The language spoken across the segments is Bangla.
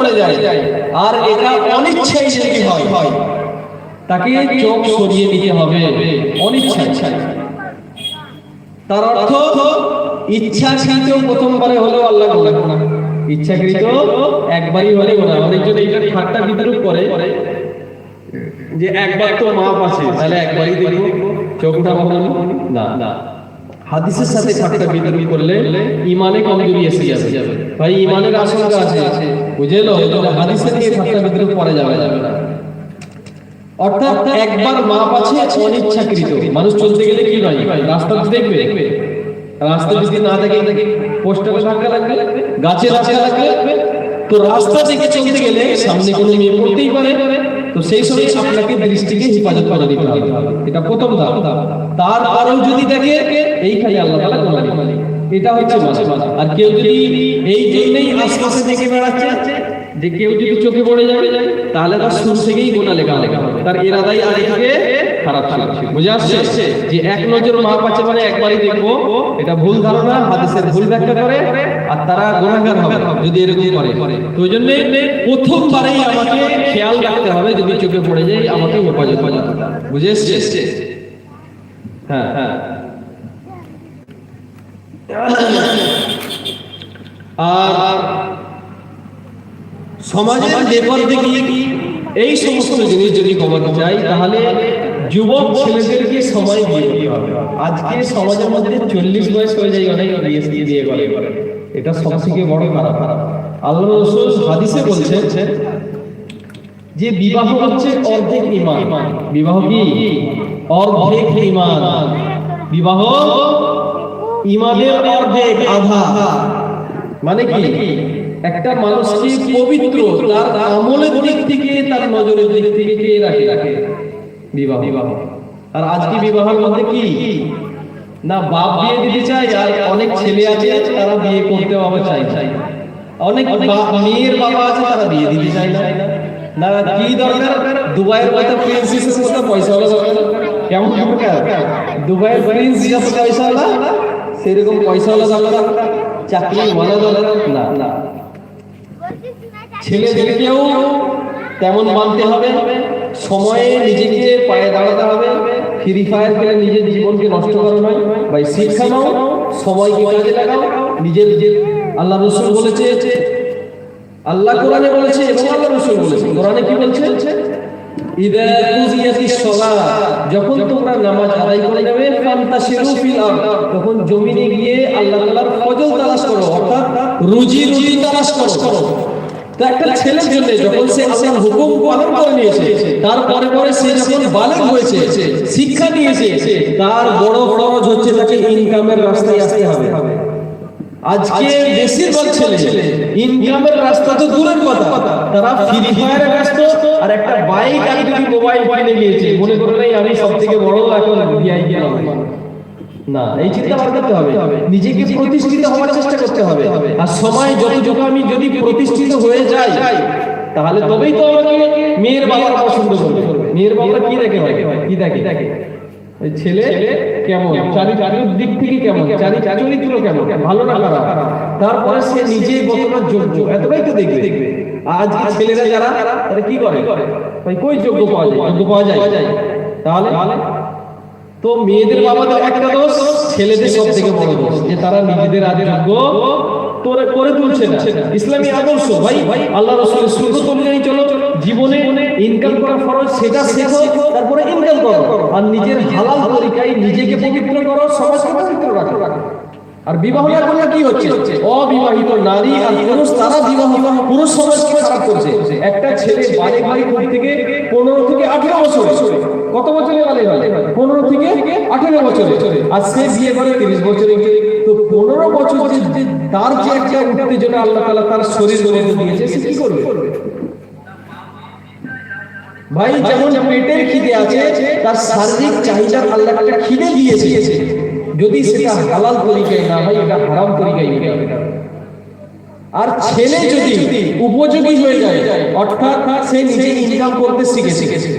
পড়ে যায়। আর এটা অনিচ্ছায় যদি হয়। তাকে চোখ সরিয়ে নিতে হবে। অনিচ্ছায়। তার অর্থ, ইচ্ছাকৃত প্রথমবারে হলেও আল্লাহ গোনা ইচ্ছাকৃত একবারই হলে গোনা অনেকজন এইটা ঠাট্টা বিদ্রুপ করে যে একবার তো মাপ আছে। তাহলে একবারই দেখব। চোখটা না? না। হাদিসের সাথে ঠাট্টা বিদ্রুপ করলে ইমানে কমজোরি এসে যাবে। ভাই ইমানের আশঙ্কা আছে। বুঝেলো হাদিসে নিয়ে ঠাট্টা বিদ্রুপ করা যাবে যাবে না। অর্থাৎ একবার মাপ আছে অনিচ্ছাকৃত মানুষ চলতে গেলে কি নয় রাস্তা দেখবে। রাস্তা যদি না দেখে পোস্টারে ধাক্কা লাগবে। গাছে ধাক্কা লাগবে। তো রাস্তা দেখে চলতে গেলে সামনে কোনো মেয়ে পড়তেই পারে। তো সেই সময় আপনাকে দৃষ্টিকে হেফাজত করে দিতে হবে। এটা প্রথম ধাপ। তারপরেও যদি দেখে এই খাই আল্লাহ তাআলা দিবেন এটা হচ্ছে আর কেউ যদি এই জন্যই আশপাশে দেখে বেড়াচ্ছে, যে কেউ যদি চোখে পড়ে যাবে তাহলে তার শুরু থেকেই গোনা লেখা লেখা তার এরাদাই আগে থেকে খারাপ ছিল। বুঝে আসছে? যে এক নজর মাপ আছে মানে একবারই দেখব এটা ভুল ধারণা হাদিসের ভুল ব্যাখ্যা করে আর তারা গুণাগার হবে যদি এরকম করে। তো ওই জন্য প্রথমবারেই আমাকে খেয়াল রাখতে হবে যদি চোখে পড়ে যায় আমাকে হেফাজত বুঝে এসছে হ্যাঁ হ্যাঁ। আর সমাজের বেপর দেখি এই সমস্ত জিনিস যদি কমাতে চাই তাহলে যুবক ছেলেদেরকে সময় দিয়ে আজকে সমাজের মধ্যে চল্লিশ বয়স হয়ে যায়, অনেক বিয়ে দিয়ে গলে এটা সব থেকে বড় খারাপ। খারাপ আল্লাহ রসুল হাদিসে বলছেন যে বিবাহ হচ্ছে অর্ধেক ইমান বিবাহ কি? অর্ধেক ইমান বিবাহ ইমানের অর্ধেক আধা। মানে কি? একটা মানুষকে পবিত্র, তার আমলের দিক থেকে, তার নজরের দিক থেকে কে রাখে রাখে। বিবাহ। বিবাহ। আর আজকে বিবাহের মধ্যে কি? না বাপ বিয়ে দিতে চায় আর অনেক ছেলে আছে তারা বিয়ে করতে চাই চাই অনেক মেয়ের বাবা আছে তারা বিয়ে দিতে না। না। কি দরকার? দুবাইয়ের মতো প্রিন্সেসের মতো পয়সা হলো কেমন দরকার দুবাইয়ের প্রিন্স যত পয়সা হলো সেরকম পয়সা হলো দরকার চাকরি ভালো দরকার? না। না ছেলেদেরকেও তেমন মানতে হবে। সময়ে নিজেকে পায়ে দাঁড়াতে হবে ফ্রি ফায়ার খেলে নিজের জীবনকে নষ্ট করা নয়। ভাই শিক্ষা নাও সময়কে কাজে লাগাও, নিজের নিজের, আল্লাহ রসুল বলেছে, আল্লাহ কোরআনে বলেছে এবং আল্লাহ রসুল বলেছে। কোরআনে কি বলছে? যখন তোমরা নামাজ আদায় করে যাবে তখন জমিনে গিয়ে আল্লাহ তাআলার ফজল তালাশ করো, অর্থাৎ রুজি রুজি তালাশ করো। তো একটা ছেলের জন্য যখন সে আল্লাহর হুকুম পালন করে নিয়েছে তারপরে পরে সে যখন বালক হয়েছে শিক্ষা নিয়েছে তার বড় খরচ হচ্ছে তাকে ইনকামের রাস্তায় আসতে হবে। আজকে বেশিরভাগ ছেলে ইনকামের রাস্তা তো দূরের কথা। তারা ফ্রি ফায়ারে ব্যস্ত আর একটা বাইক আর মোবাইল কিনে নিয়েছে। মনে করে নাই আমি সব থেকে বড় এখন ভিআইপি না এই চিন্তা ভাবনা করতে হবে। নিজেকে প্রতিষ্ঠিত হওয়ার চেষ্টা করতে হবে। আর সময় যতটুকু আমি যদি প্রতিষ্ঠিত হয়ে যাই তাহলে তবেই তো আমাকে মেয়ের বাবারা পছন্দ করবে। মেয়ের বাবারা কি দেখে কি দেখে দেখে? ছেলে কেমন? চারি চারির দিক থেকে কেমন? কেমন? ভালো না খারাপ? তারপরে সে নিজে কতটা যোগ্য? এতটাই তো দেখবে। দেখবে। আজ ছেলেরা যারা তারা কি করে? কই যোগ্য পাওয়া যায়? যোগ্য পাওয়া যায়? তাহলে? তো মেয়েদের বাবাদের একটা দোষ ছেলেদের সব থেকে বড় দোষ যে তারা নিজেদের আজ যোগ্য তোরে করে তুলছে না। ইসলামী আদর্শ ভাই আল্লাহ রসুলের সুন্নত অনুযায়ী চলো জীবনে ইনকাম করা ফরজ সেটা শেখো তারপরে ইনকাম করো। আর নিজের হালাল তরিকায় নিজেকে পবিত্র করো সমাজকে পবিত্র রাখো। আর বিবাহ করলে কি হচ্ছে? অবিবাহিত নারী আর পুরুষ তারা বিবাহ পুরুষ সমাজকে খারাপ করছে। একটা ছেলে বাড়ি বাড়ি থেকে পনেরো থেকে আঠেরো বছর কত বছরে হয় পনেরো থেকে আঠেরো বছরে আর সে বিয়ে করে তিরিশ বছরে তো পনেরো বছর তার যে একটা উত্তেজনা আল্লাহ তালা তার শরীর মধ্যে দিয়েছে, সে কি করবে? ভাই যেমন পেটের খিদে আছে, তার শারীরিক চাহিদা আল্লাহ একটা খিদে দিয়েছে। যদি সেটা হালাল তরিকায় না, ভাই, এটা হারাম তরিকায় আর ছেলে যদি উপযোগী হয়ে যায়, অর্থাৎ সে নিজে ইনকাম করতে শিখে শিখেছে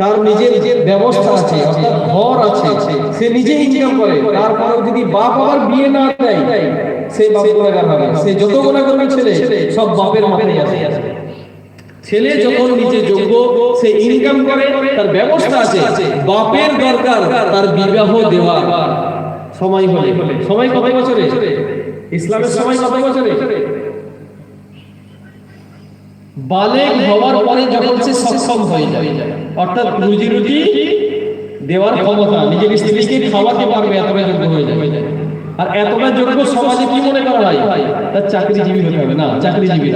তার নিজের ব্যবস্থা আছে, অর্থাৎ ঘর আছে, সে নিজে ইনকাম করে। তারপরেও যদি বাপ আবার বিয়ে না দেয়, সে বাপ গুণাগার হবে। সে যত গুণা করবে ছেলে, সব বাপের মাথায় আসে। ছেলে যখন নিজে যোগ্য, সে ইনকাম করে, তার ব্যবস্থা আছে। বাপের দরকার, তার বিবাহ দেওয়া সময় হলে। সময় কত বছরে? ইসলামের সময় কত বছরে? বালেক হওয়ার পরে যখন সে সক্ষম হয়ে যায় অর্থাৎ রুজি রুটি দেওয়ার ক্ষমতা নিজের স্ত্রীকে খাওয়াতে পারবে এতটা যোগ্য হয়ে যায়। আর এতটা যোগ্য সমাজে কি মনে করা হয়? তার চাকরিজীবী হতে হবে না চাকরিজীবী।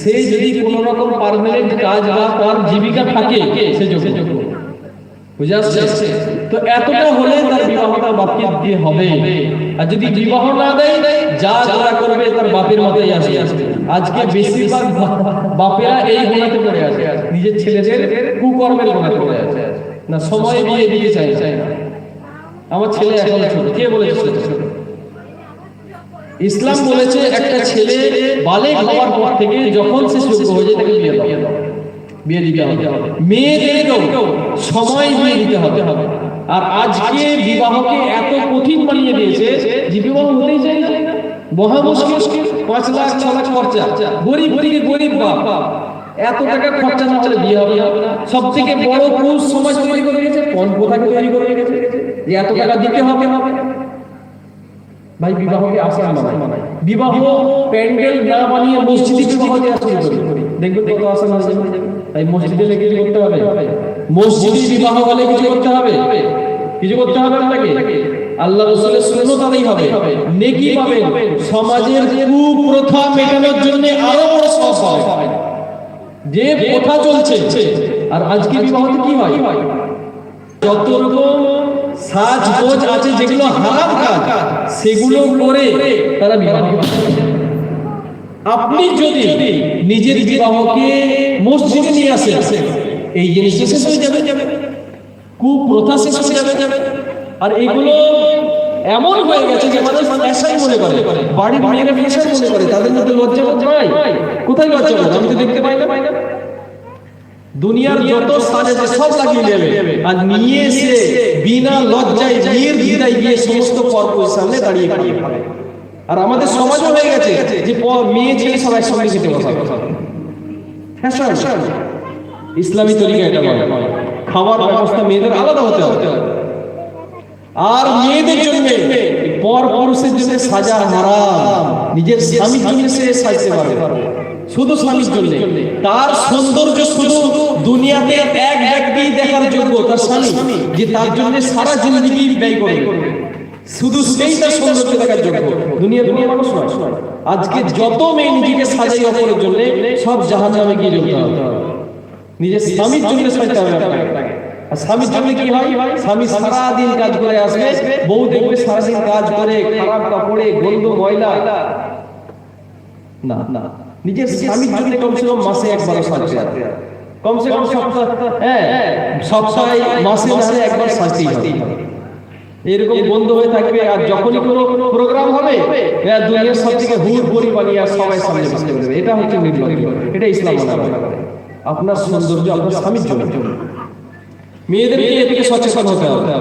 সে যদি কোনো রকম পার্মানেন্ট কাজ বা তার জীবিকা থাকে সে যোগ্য। বুঝে আসছে? তো এতটা হলে তার বিবাহটা বাপকে দিয়ে হবে। আর যদি বিবাহ না দেয় যা যা করবে তার বাপের মাথায় আসে আজকে বেশিরভাগ বাপেরা এই গোনাতে পড়ে আছে। নিজের ছেলেদের কুকর্মের গোনাতে পড়ে আছে। না সময় বিয়ে দিতে চাই চাই না। আমার ছেলে এখন ছোট। কে বলেছে ছোট? ইসলাম বলেছে একটা ছেলে বালেক হওয়ার পর থেকে যখন সে যোগ্য হয়ে যায় তাকে বিয়ে দাও বিয়ে দিতে হবে। মেয়েদেরকেও সময় বিয়ে দিতে হবে। আর আজকে বিবাহকে এত কঠিন বানিয়ে দিয়েছে যে বিবাহ হতেই চাই না। মহা মুশকিল পাঁচ লাখ, ছ লাখ খরচা। গরিব থেকে গরিব বাপ। এত টাকা খরচা না হলে বিয়ে হবে না। সব থেকে বড় পুরুষ সমাজ তৈরি করে গেছে কোন প্রথাকে তৈরি করে গেছে যে এত টাকা দিতে হবে ভাই, বিবাহকে আসান মানায়। বিবাহ প্যান্ডেল না বানিয়ে মসজিদে বিবাহ দেওয়া শুরু করি। দেখবেন কত হয়ে যাবে তাই মসজিদে লেগে কিছু করতে হবে। মসজিদে বিবাহ হলে কিছু করতে হবে। কিছু করতে হবে আপনাকে? আল্লাহ রসুলের সুন্নতাই হবে। নেকি পাবেন। সমাজের কুপ্রথা মেটানোর জন্য আরও বড় সব হবে। যে প্রথা চলছে, আর আজকে বিবাহতে কি হয়? যত রকম সাজগোজ আছে, যেগুলো হারাম কাজ, সেগুলো করে তারা বিবাহ। আপনি যদি নিজের বিবাহকে মসজিদে নিয়ে আসেন, এই জিনিসটা শেষ হয়ে যাবে। কুপ্রথা শেষ হয়ে যাবে। আর এগুলো এমন হয়ে গেছে যে মানুষ ফ্যাশন মনে করে। বাড়ির মেয়েরা ফ্যাশন মনে করে। তাদের মধ্যে লজ্জা বোধ নাই কোথায় লজ্জা বোধ আমি তো দেখতে পাই না। দুনিয়ার যত সাজে যে সব লাগিয়ে নেবে আর নিয়ে এসে বিনা লজ্জায় বিয়ের ভিড়ায় গিয়ে সমস্ত পর্বর সামনে দাঁড়িয়ে দাঁড়িয়ে খাবে আর আমাদের সমাজও হয়ে গেছে যে মেয়ে ছেলে সব একসঙ্গে খেতে বসাবে। ফ্যাশন ইসলামী তরিকা এটা খাবার ব্যবস্থা মেয়েদের আলাদা হতে হবে আর মেয়েদের জন্য পর পুরুষের জন্য সাজা হারাম। নিজের স্বামীর জন্য সে সাজতে পারবে। শুধু স্বামীর জন্য। তার সৌন্দর্য শুধু দুনিয়াতে এক ব্যক্তি দেখার যোগ্য, তার স্বামী, যে তার জন্য সারা জিন্দগি ব্যয় করবে। শুধু সেই তার সৌন্দর্য দেখার যোগ্য। দুনিয়া দুনিয়া মানুষ নয়। আজকে যত মেয়ে নিজেকে সাজাই অপরের জন্য সব জাহান নামে গিয়ে নিজের স্বামীর জন্য সাজতে হবে স্বামীর জন্য কি হয় স্বামী সারাদিন কাজ করে আসবে বউ দেখবে সারাদিন কাজ করে খারাপ কাপড়ে গন্ধ ময়লা। না না। নিজের স্বামীর জন্য কমসে কম মাসে একবার সাজতে হবে কমসে কম সপ্তাহ হ্যাঁ। সপ্তাহে মাসে মাসে একবার সাজতেই হবে এরকম বন্ধ হয়ে থাকবে আর যখনই কোনো প্রোগ্রাম হবে দুনিয়ার সব থেকে হুড় বড়ি বানিয়ে আর সবাই সামনে বসতে দেবে এটা হচ্ছে নির্লজ্জ। এটা ইসলাম আপনার সৌন্দর্য আপনার স্বামীর জন্য। মেয়েদেরকে এদিকে সচেতন হতে হবে।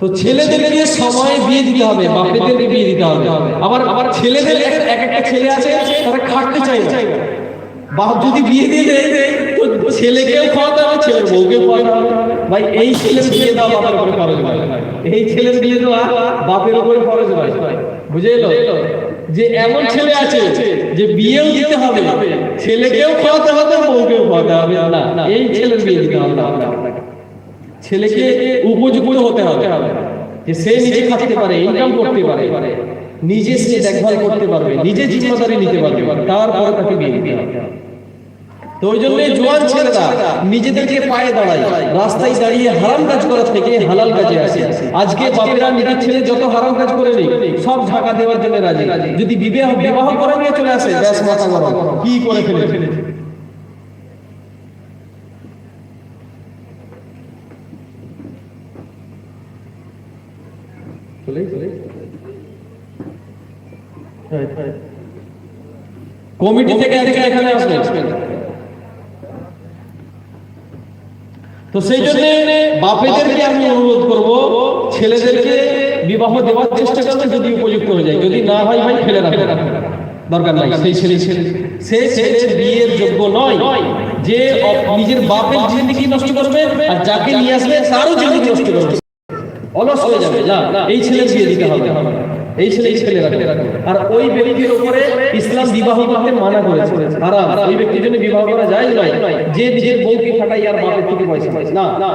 তো ছেলেদেরকে সময় বিয়ে দিতে হবে, বাপেদেরকে বিয়ে দিতে হবে। আবার আবার ছেলেদের এক- এক একটা ছেলে আছে, তারা খাটতে চায় না। বাপ যদি বিয়ে দিয়ে দেয়, তো ছেলেকেও খাওয়াতে হবে, ছেলের বউকে খাওয়াতে হবে। ভাই, এই ছেলের বিয়ে দেওয়া বাপের উপরে ফরজ নয় এই ছেলের বিয়ে দেওয়া বাপের উপরে ফরজ নয় বুঝে এলো? যে এমন ছেলে আছে যে বিয়েও দিতে হবে, ছেলেকেও খাওয়াতে হবে, বউকেও খাওয়াতে হবে। না, এই ছেলের বিয়ে দিতে হবে না। ছেলেকে উপযুক্ত হতে হবে। যে সে নিজে খাটতে পারে ইনকাম করতে পারে। নিজে সে দেখভাল করতে পারবে নিজে জিম্মাদারি নিতে পারবে তারপরে তাকে বিয়ে দিতে হবে। তো ওই জন্য জোয়ান ছেলেরা নিজেদেরকে পায়ে দাঁড়ায়। রাস্তায় দাঁড়িয়ে হারাম কাজ করার থেকে হালাল কাজে আসে। আজকে বাপেরা নিজের ছেলে যত হারাম কাজ করে নি সব ঢাকা দেওয়ার জন্য রাজি। যদি বিবাহ বিবাহ করে নিয়ে চলে আসে ব্যাস মাথা গরম। কি করে ফেলে কমিটি থেকে এখানে তো সেই জন্য বাপেদেরকে আমি অনুরোধ করব ছেলেদেরকে বিবাহ দেওয়ার চেষ্টা করবেন যদি উপযুক্ত হয়ে যায় যদি না হয় ভাই ফেলে রাখবেন দরকার নাই সেই ছেলে ছেলে সে ছেলে বিয়ের যোগ্য নয় যে নিজের বাপের জিন্দিগি নষ্ট করবে আর যাকে নিয়ে আসবে তারও জিন্দিগি নষ্ট করবে অলস হয়ে যাবে। না এই ছেলে দিতে হবে এই ছেলে আর ওই ব্যক্তির উপরে ইসলাম বিবাহ করতে মানা করেছে। ওই ব্যক্তির জন্য বিবাহ করা যায় নয় যে নিজের বউকে খাটাই আর বাপের থেকে পয়সা পায় না না।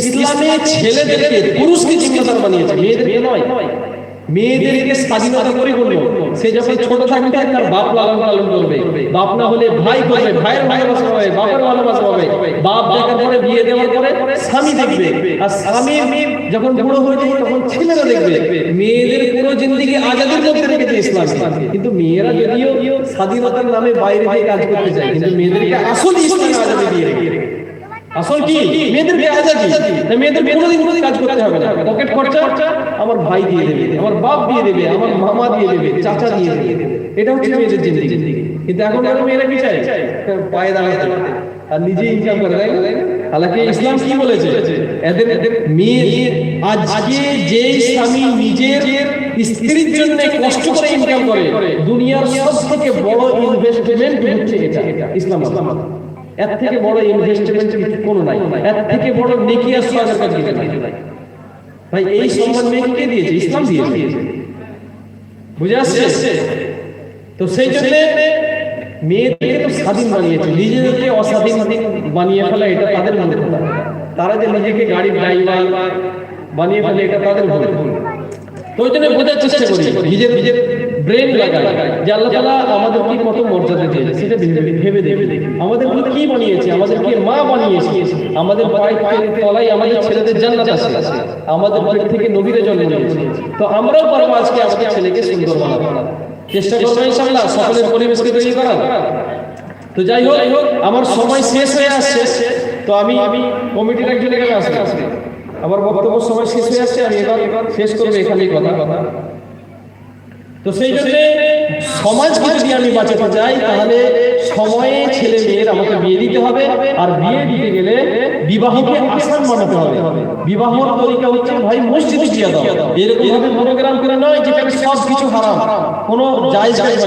ইসলামে ছেলেদেরকে পুরুষকে জিম্মাদার বানিয়েছে। মেয়েদেরকে নয়। মেয়েদেরকে স্বাধীনতা করে পরিপূর্ণ। সে যখন ছোট থাকবে, তার বাপ লালন পালন করবে। বাপ না হলে ভাই করবে, ভাইয়ের ভালোবাসা হবে বাপের ভালোবাসা হবে বাপ দেখার পরে, বিয়ে দেওয়ার পরে স্বামী দেখবে। আর স্বামী যখন বুড়ো হয়ে যাবে, তখন ছেলেরা দেখবে। মেয়েদের পুরো জিন্দিগি আজাদের মধ্যে রেখেছে ইসলাম কিন্তু মেয়েরা যদিও স্বাধীনতার নামে বাইরে গিয়ে কাজ করতে চায়, কিন্তু মেয়েদেরকে আসল ইসলাম আজাদি দিয়ে রেখে আসল কি? মেয়েদেরকে আজাদি। মেয়েদের কোনোদিন কোনোদিন কাজ করতে হবে না। পকেট খরচা আমার ভাই দিয়ে দেবে আমার বাপ দিয়ে দেবে আমার মামা দিয়ে দেবে চাচা দিয়ে দেবে। এটা হচ্ছে মেয়েদের জিন্দিগি। কিন্তু এখন আর মেয়েরা কি চায়? পায়ে দাঁড়াতে। আর নিজে ইনকাম করে তাই না? হালাকি ইসলাম কি বলেছে? এদের এদের মেয়ে আজকে যে স্বামী নিজের স্ত্রীর জন্য কষ্ট করে ইনকাম করে দুনিয়ার সব থেকে বড় ইনভেস্টমেন্ট হচ্ছে এটা ইসলাম এর থেকে বড় ইনভেস্টমেন্ট কিছু কোনো নাই। এর থেকে বড় নেকি আর সওয়াবের কাজ কিছু নাই। ভাই এই সম্মান মেয়েকে দিয়েছে? ইসলাম দিয়েছে। বুঝে আসছে? তো সেই জন্য মেয়েদেরকে তো স্বাধীন বানিয়েছে। নিজেদেরকে অস্বাধীন বানিয়ে ফেলা এটা তাদের মধ্যে তারা যে নিজেকে গাড়ি ড্রাইভার বানিয়ে ফেলে এটা তাদের ভুল তো ওই জন্য বোঝার চেষ্টা করি, নিজের নিজের ব্রেন লাগাই, যে আল্লাহ তাআলা আমাদের কি কত মর্যাদা দিয়েছে, সেটা ভেবে ভেবে দেখি। আমাদের কি বানিয়েছে আমাদের কি মা বানিয়েছে, আমাদের পায়ের তলায় আমাদের ছেলেদের জান্নাত আছে, আমাদের পেট থেকে নবীরে জন্ম নিয়েছে। তো আমরাও পারব আজকে আমাদের ছেলেকে সুন্দর বানাবো চেষ্টা করব ইনশাআল্লাহ সকলের পরিবেশকে তৈরি করার। তো যাই হোক, আমার সময় শেষ হয়ে আসছে, তো আমি আমি কমিটির একজন এখানে আসবে। আমার বক্তব্য সময় শেষ হয়ে আসছে আমি এবার শেষ করব এখানেই কথা। কথা। তো সেই জন্য সমাজকে যদি আমি বাঁচাতে চাই তাহলে সময়ে ছেলে মেয়ের আমাকে বিয়ে দিতে হবে আর বিয়ে দিতে গেলে বিবাহকে আসান বানাতে হবে। বিবাহর তরিকা হচ্ছে ভাই মসজিদে বিয়ে দাও। এরকম ভাবে প্রোগ্রাম করে নয় যেখানে সব কিছু হারাম। কোনো জায়জ হয় না।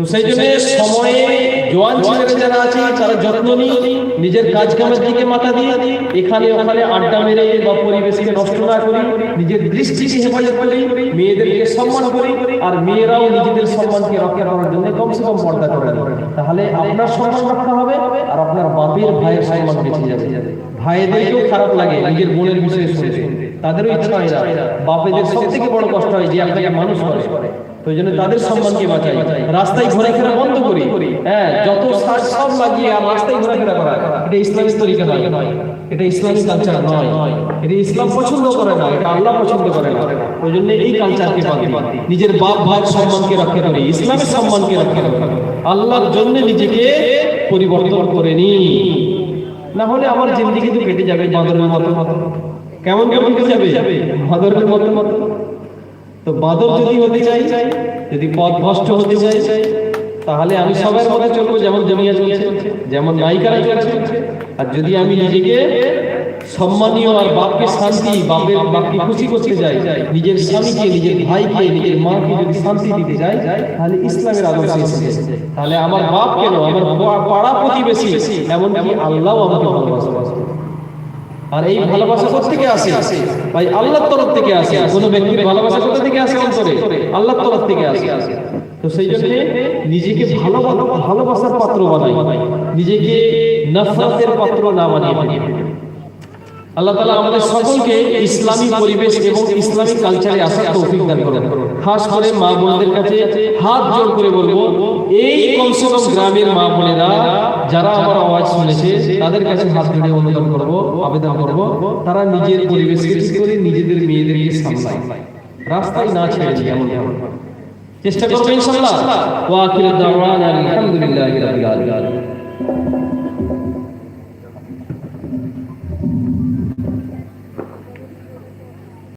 তো সেই জন্য সময়ে জোয়ান ছেলেরা যারা আছে তারা যত্ন নিই নিজের কাজ কামের দিকে মাথা দিয়ে এখানে ওখানে আড্ডা মেরে বা পরিবেশকে নষ্ট না করি নিজের দৃষ্টিকে হেফাজত করি মেয়েদেরকে সম্মান করি আর মেয়েরাও নিজেদের সম্মানকে রক্ষা করার জন্য কমসে কম পর্দা করে তাহলে আপনার সম্মান রক্ষা হবে আর আপনার বাপের ভাইয়ের সম্মান বেঁচে যাবে। ভাইদেরকেও খারাপ লাগে নিজের বোনের বিষয়ে শুনে তাদেরও ইচ্ছা হয় না। বাপেদের সব থেকে বড় কষ্ট হয় যে আপনাকে মানুষ করে। তো জন্য তাদের সম্মানকে বাঁচাই। রাস্তায় ঘোরাফেরা বন্ধ করি। হ্যাঁ যত সাজ সব লাগিয়ে রাস্তায় ঘোরাফেরা করা। এটা ইসলামিক তরিকা নয়। এটা ইসলামিক কালচার নয়। এটা ইসলাম পছন্দ করে না, এটা আল্লাহ পছন্দ করে না। ওই জন্য এই কালচারকে বাদ দিই। নিজের বাপ, ভাই সম্মানকে রক্ষা করি। ইসলামের সম্মানকে রক্ষা করি। আল্লাহর জন্য নিজেকে পরিবর্তন করে নি না হলে আমার জিন্দিগি তো কেটে যাবে বাঁদরের মতো মতো। কেমন কেমন কেটে যাবে বাঁদরের মতো মতো। তো বাদর যদি হতে চাই যদি পথ ভ্রষ্ট হতে চাই তাহলে আমি সবার মতো চলবো যেমন জমিয়া চলছে যেমন নায়িকারা চলছে। আর যদি আমি নিজেকে সম্মানীয় আর বাপকে শান্তি বাপের বাপকে খুশি করতে যাই নিজের স্বামীকে নিজের ভাইকে নিজের মাকে যদি শান্তি দিতে যাই তাহলে ইসলামের আদর্শ এসেছে তাহলে আমার বাপ কেন? আমার পাড়া প্রতিবেশী। এমনকি আল্লাহ আমাকে ভালোবাসে। আর এই ভালোবাসা কোথা থেকে আসে? ভাই, আল্লাহর তরফ থেকে আসে। কোনো ব্যক্তির ভালোবাসা কোথা থেকে আসে অন্তরে? আল্লাহর তরফ থেকে আসে। তো সেই জন্য নিজেকে ভালো ভালো ভালোবাসার পাত্র বানাই। নিজেকে নফরতের পাত্র না বানিয়ে আল্লাহ তালা আমাদের সকলকে ইসলামী পরিবেশ এবং ইসলামিক কালচারে আসার তৌফিক দান করুন। খাস করে মা বোনদের কাছে হাত জোর করে বলব এই কমসে কম গ্রামের মা বোনেরা যারা আমার আওয়াজ শুনেছে তাদের কাছে হাত জোড়ে অনুদান করব আবেদন করব তারা নিজের পরিবেশকে করে নিজেদের মেয়েদেরকে সামলায়। রাস্তায় না ছেড়ে দিয়ে এমন এমন চেষ্টা করব ইনশাআল্লাহ। ওয়া আখিরু দাওয়ানা আলহামদুলিল্লাহি রাব্বিল আলামিন।